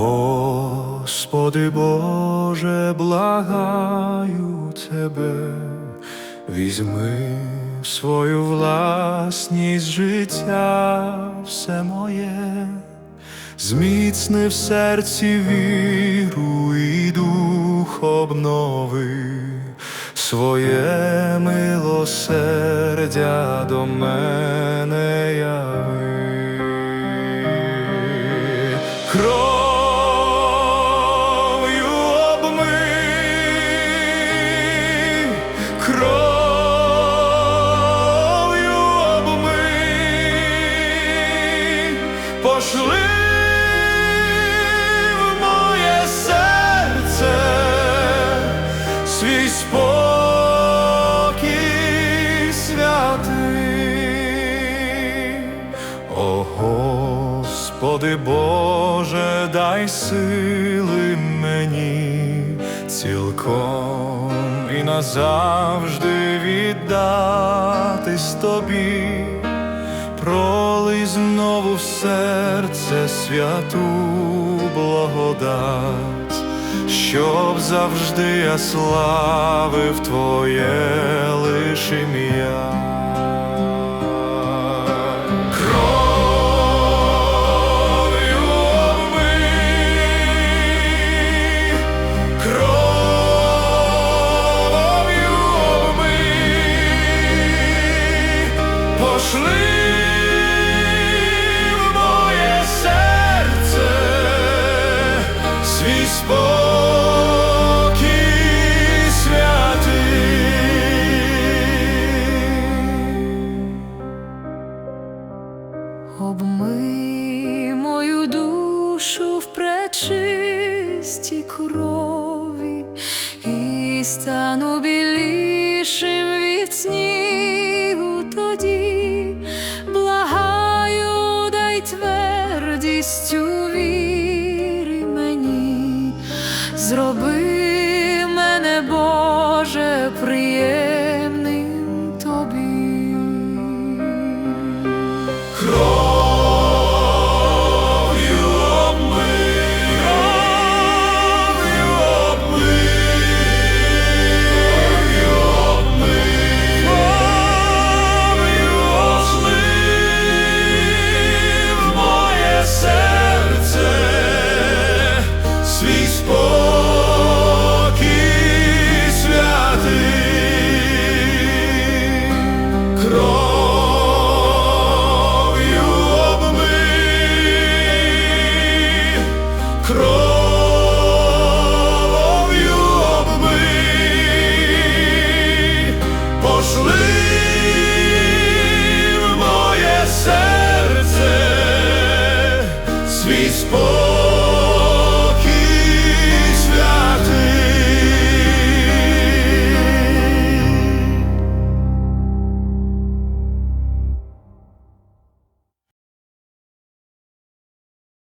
Господи Боже, благаю Тебе, візьми свою власність життя все моє, зміцни в серці віру і дух обнови, своє милосердя до мене яви. Кров'ю кров'ю обмий, пошли в моє серце свій спокій святий. О Господи Боже, дай сили мені цілком назавжди віддатись тобі, пролий знову в серце святу благодать, щоб завжди я славив Твоє лиш ім'я. Пошли в моє серце свій спокій святий. Обмий мою душу в пречистій крові і стану білішим від снігу твердість у вірі мені, зроби мене, Боже, приємним